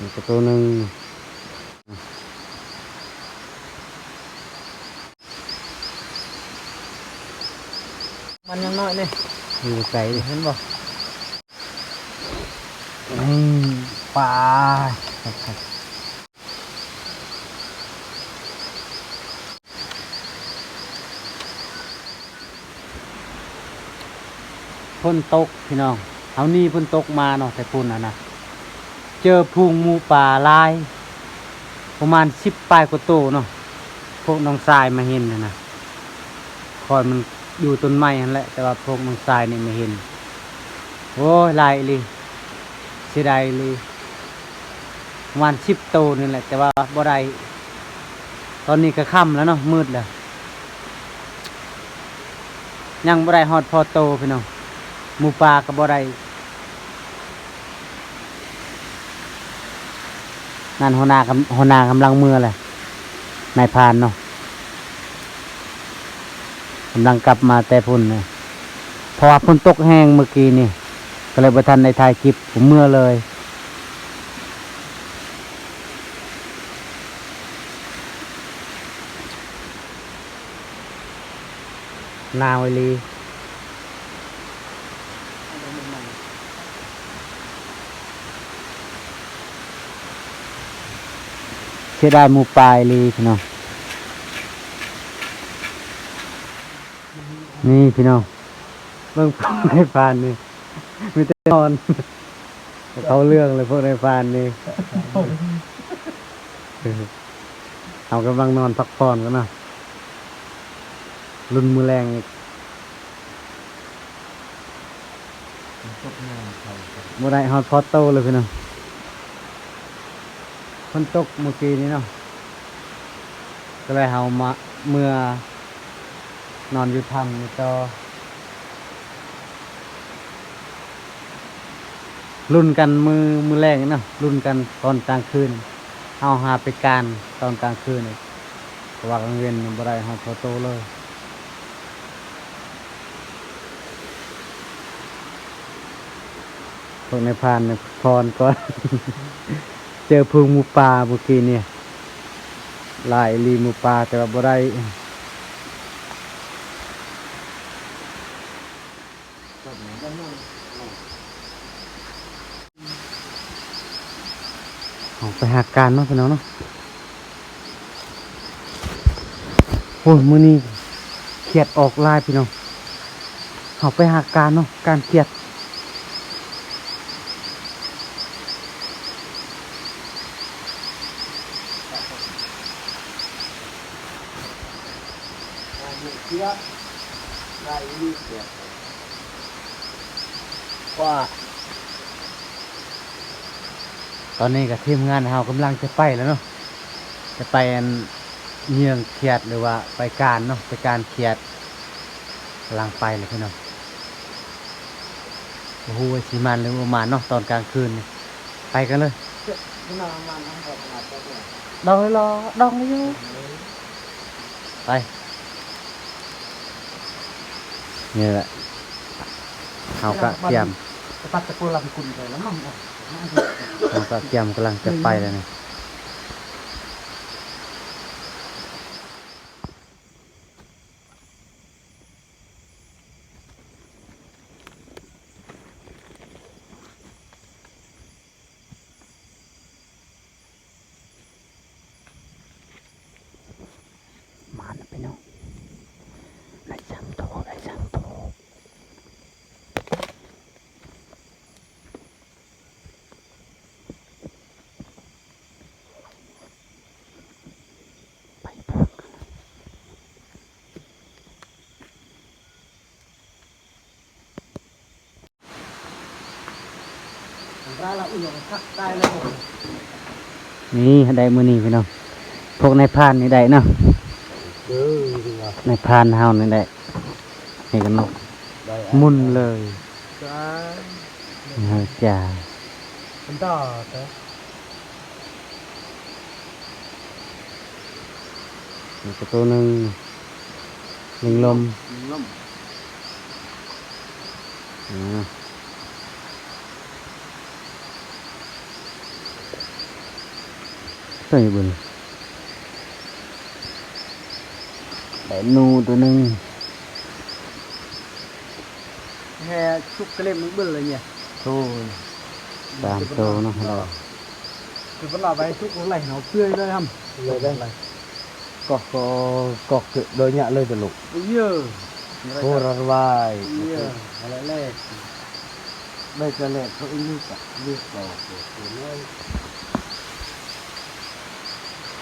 นี่ก็ตัวหนึ่งมันยังน้อยนี่อยู่ไกลดิเห็นบ่นี่ปลาครับครับพ่นตกพี่น้องเอานี่พ่นตกมาเนาะแต่พุ่นอะนะ เจอพุงหมูป่าลาย ประมาณสิบปลายกว่าโตเนาะพวกน้องทรายมาเห็นนะนะคอยมันอยู่ต้นไม้นั่นแหละ แต่ว่าพวกน้องทรายนี่ไม่เห็นโอ้ลายอีหลีเสียดายอีหลีประมาณสิบโตนี่แหละ แต่ว่าบ่ได้ตอนนี้ก็ค่ำแล้วเนาะมืดแล้วยังบ่ได้ฮอดพอโตพี่น้องหมูป่าก็บ่ได้ นั่นหัวหน้ากำหัวหน้ากำลังมือแหละนายพานเนาะกำลังกลับมาแต่พุ่นเนี่ยเพราะว่าพุ่นตกแห้งเมื่อกี้นี่ก็เลยประทันในถ่ายคลิปผมเมื่อเลยนาวลี เสียดายหมูปลายลีพี่น้องนี่พี่น้องเบิ่งพวกในฟานนี่มีแต่นอน เขาเรื่องเลยพวกในฟานนี่เอากำลังนอนพักผ่อนกันนะรุนมือแรงอีกตกงานเขาเมื่อไรฮอตพอตโตเลยพี่น้อง นตกเมื่อกี้นี้เนาะก็เลยเอามาเมื่อนอนอยู่ทำนี่ก็รุ่นกันมือมือแรกเนาะรุ่นกันตอนกลางคืนเอาหาไปการตอนกลางคืนนี่เพราะว่ากลางเวียนบ่ได้ฮอพอโตเลยพวกในพานเนี่ยพรก่อน เจอพุงมูปลาเมื่อกี้เนี่ยลายลีมูปลาแต่ว่าบ่ได้ออกไปหาการเนาะพี่น้องเนาะโอ้ยมือนี้เขียดออกลายพี่น้องออกไปหาการเนาะการเขียด เชือกได้ดีเสียว่าตอนนี้กับทีมงานเรากำลังจะไปแล้วเนาะจะไปอันเยียงเขียดหรือว่าไปการเนาะไปการเขียดกำลังไปเลยพี่น้องโอ้โหสีมันหรือประมาณเนาะตอนกลางคืนนี่ไปกันเลยนี่มามันทั้งหมดขนาดตัวเนี่ยดองเลยรอดองเลยอยู่ไป นี่แหละเขาก็เตรียมจะปัดตะโกนลำกุนไปแล้วมั่งอะเราก็เตรียมกำลังจะไปแล้วนี่มาแล้วไปเนาะไอ้ช่างโตไอ้ช่างโตไปพร้อมกัน ร้านเราอุ่นคักได้แล้วผมนี่ได้มือนี่พี่น้องพวกนายพรานนี่ได้เนาะเด้อดีว่ะนายพรานเฮานี่ได้นี่กันเนาะได้มุนเลยจ้าเฮาจ้าเป็นต่อแต่นี่ก็ตัวหนึ่งลิงลมล่มอ่า ตัวอยู่บนได้หนูตัวหนึงแห่ชุกกระเล่มมึงเบิ่งเลยเนี่ยโอ้ยสามตัวเนาะเราคือเวลา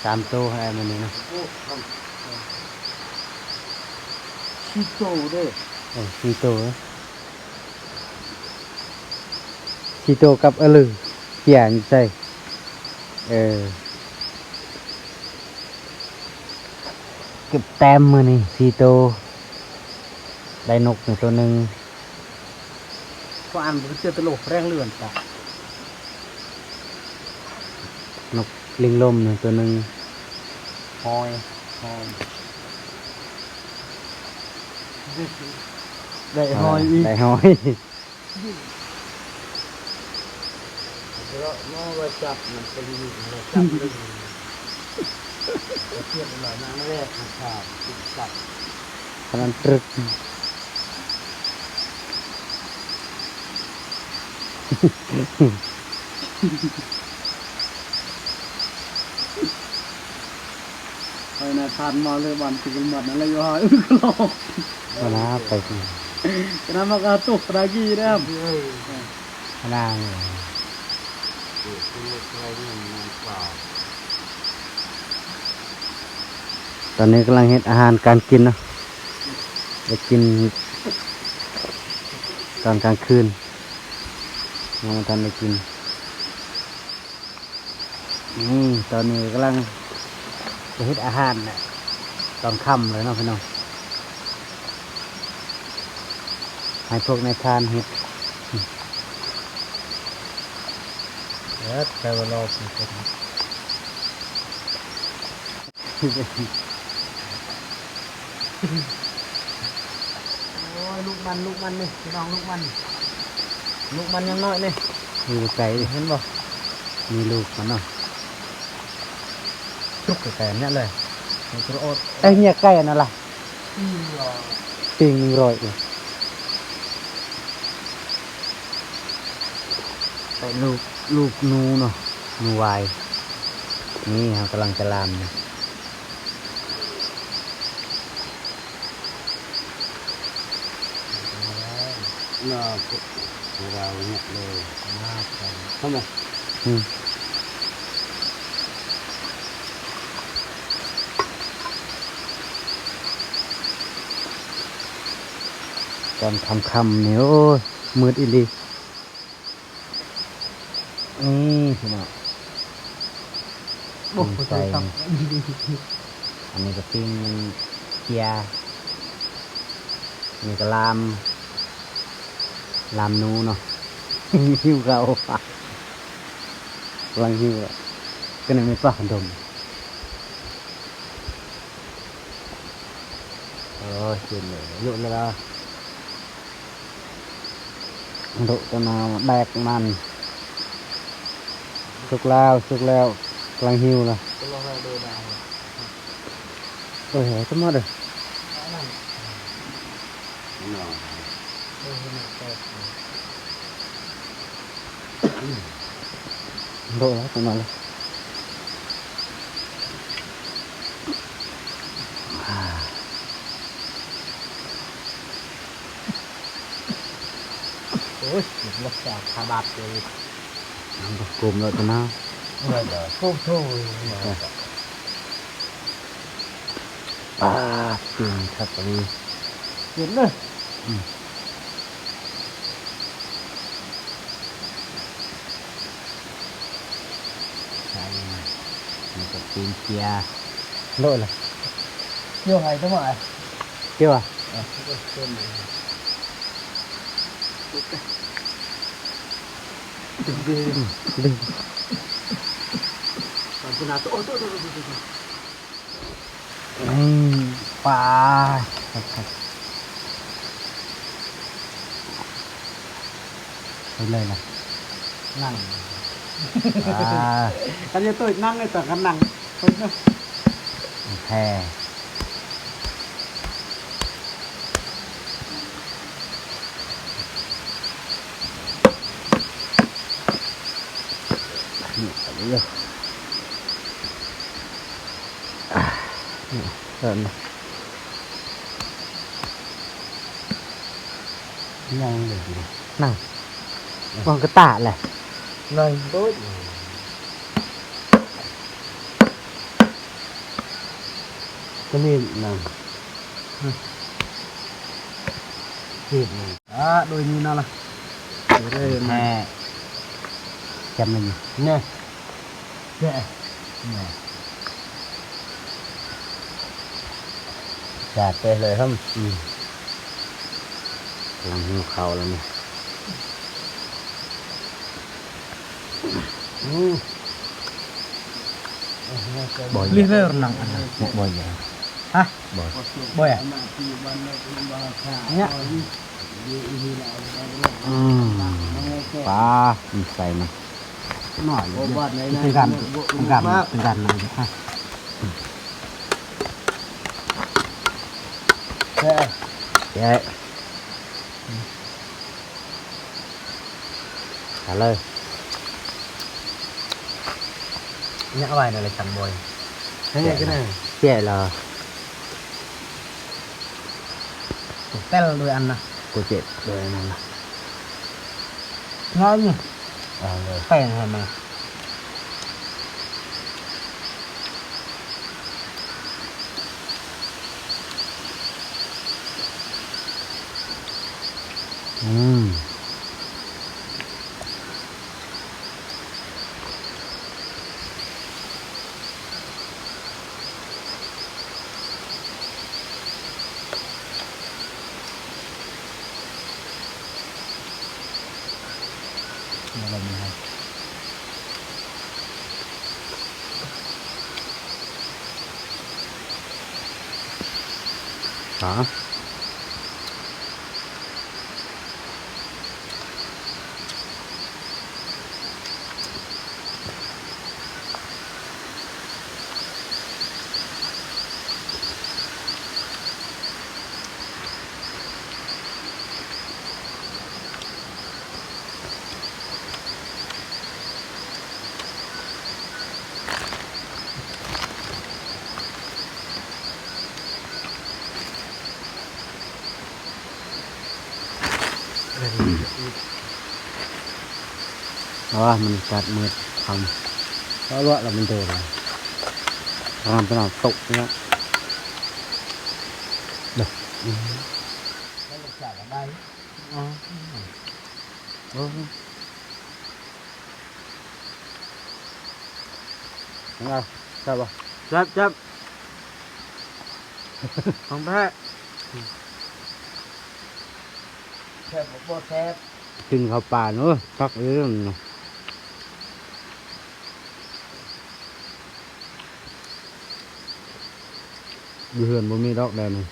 สามตัวอะไรมันนี่เนาะโอ้ทชิโต้เด้อเออสี่ตัวสี่ตัวกับอะลือเกี่ยนใส่เออเก็บแต้มมือนี่สี่ตัวได้นกหนึ่งตัวหนึ่งก็อ่านมันเจอตลกแรงเลื่อนจ้ะ นก ลิงลมหนึ่งตัวหนึ่งหอยหอยได้หอยอีกได้หอยแล้วน้องว่าจับมันเป็นอยู่นะจับลึงเทียบหน่อยนะแรกนะครับจับขนาดตรึกหอย นะทานมาเลยวันที่กันหมดนั่นเลยหอยอึ้งกลอกก็น่าไปสิกระมากระตุกตะกี้นะครับเฮ้ยก็น่าเลยเกิดเป็นเล็กอะไรเนี่ยตอนนี้กำลังเห็ดอาหารการกินเนาะจะกิน ตอนกลางคืนยังไม่ทันได้กินนี่ตอนนี้กำลัง จะเห็ดอาหารน่ะตอนค่ำเลยเนาะพี่น้องให้พวกนายทานเห็ดเออแต่ว่าเราเป็นคนโอ้ยลูกมันลูกมันนี่พี่น้องลูกมัน ลูกมันยังน้อยนี่มีไก่ดิเห็นบ่มีลูกมันเนาะ ชุกแต่เนี่ยเลยมันจะอดไอ้ยเนี่ยไก่อันนั่นล่ะอีหรอปิงหนึ่งร้อยเลยไปลูกลูกหนูเนาะหนูวายนี่ครับกำลังจะลามนะน่าเราเนี่ยเลยมากไปทำไมอืม อนทำคำเนี่ยโอ้ยมืดอีหลีนี่พี่น้องโอ้โหใส่ครับอันนี้ก็ปิ้งเกียร์อันนี้ก็ลามลามหนูเนาะหิวเขาปะกำลังหิวอะก็เลยไม่ป้าดมโอ้ยเจ็บเลยลุกแล้ว ล่ะลุกตัวนาแบกมันสุกแล้วสุกแล้ ป้าดจริงครับตอนนี้เห็นเลยใช่มันก็ปีนเกียร์โดดเลยเกี่ยวไงทั้งหมดเกี่ยวอะดึงดึงตอ นคุณอาตัวโอ้โหนี่ปลาครับครับไปเลยนะนั่งอ่ากันจะตัวนั่งเลยแต่กันนั่งคนเนาะแพ้นี่ไปเรื่ อยอะนี่เติมนะนั่งเลยนั่งมองกระตาแหละเลยโอ้ยก็นี่นะจีบอ่าโดยนี้นั่นล่ะเรื่ อยๆ แม่จำมันอยู่ เนี่ย แย่ จัดไปเลยครับอืมกำลังหิวข้าวแล้วนี่อืม บ่อย เรื่อยๆนั่งอันนั้น บ่อยอย่าง ฮะ บ่อย บ่อยอ่ะเนี่ย อืมปลามีใส่มัน หน่อยเลย เป็นการเป็นการเป็นการนั่งฮะ แค่ แย่หาเลย เนี่ยอะไรเนี่ยอะไรกันบ่อยให้ไงกันแน่ แย่เหรอ เต้นโดยอันนะ กู เจ็บเลยนั่นล่ะ ง่ายนี่ เอาเลย แป้งให้มา อืม อะไรนี่ฮะ ฮะเพราะว่ามันกัดมืดทำเพราะว่าเรามันเดินเลยทำเป็นเอาตกเนี่ยเด็ก แซ่บบของแพ้แซ่บบ่แซ่บกินข้าวป่าเนอะพักเรื่องเนาะอยู่เฮือนบ่มีดอกแดงนี่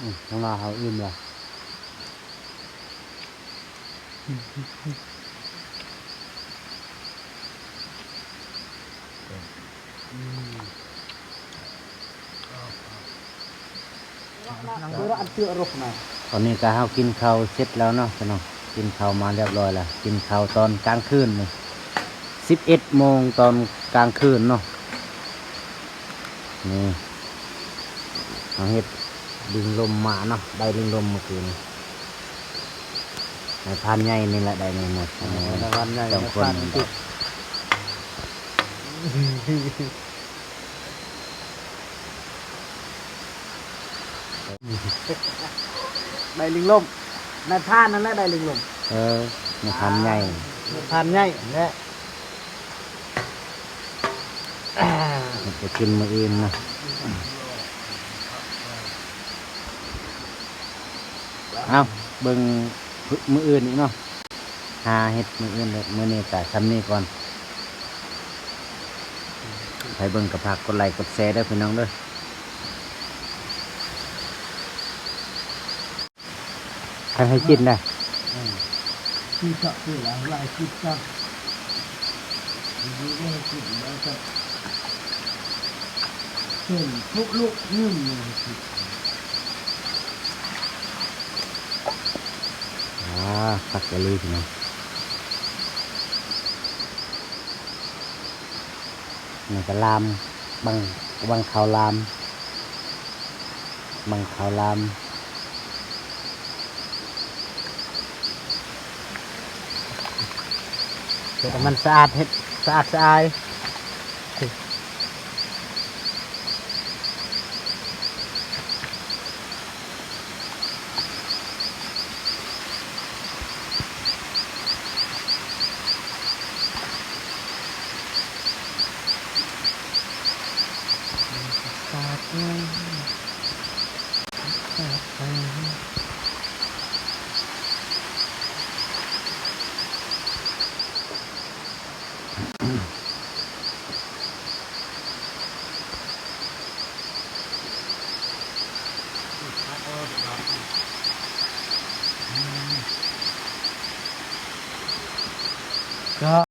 อืมข้างหน้าเขาอิ่มละนังเรืออันเจือรุกนะ ตอนนี้ก็เฮากินข้าวเสร็จแล้วเนาะพี่น้องกินข้าวมาเรียบร้อยแล้วกินข้าวตอนกลางคืนนี่สิบเอ็ดโมงตอนกลางคืนเนาะนี่เอาเห็ดดึงลมมาเนาะได้ดึงลมเมื่อคืนในพันใหญ่นี่แหละได้ในหมดในวันใหญ่สองคน ในวันติดได้ลิงลมในท่านนั่นแหละได้ลิงลมเออในพันใหญ่ในท่านใหญ่และมันจะกินมืออื่นเนาะเอาเบิ่งมืออื่นอีกเนาะหาเห็ดมืออื่นเลยมือนี้แต่ทำนี่ก่อนใครเบิ่งกับผักกดไลค์กดแชร์เด้อพี่น้องเด้อ ใครให้กินได้ที่จับที่หลังลายที่จับดีๆก็ให้กินแล้วก็เห็นทุกลูกนึ่งเลยสิอ่าคักกะลีพี่น้องนี่ก็ลามบางบางขาวลามบางขาวลาม แต่มันสะอาดเห็ดสะอาดสะอาย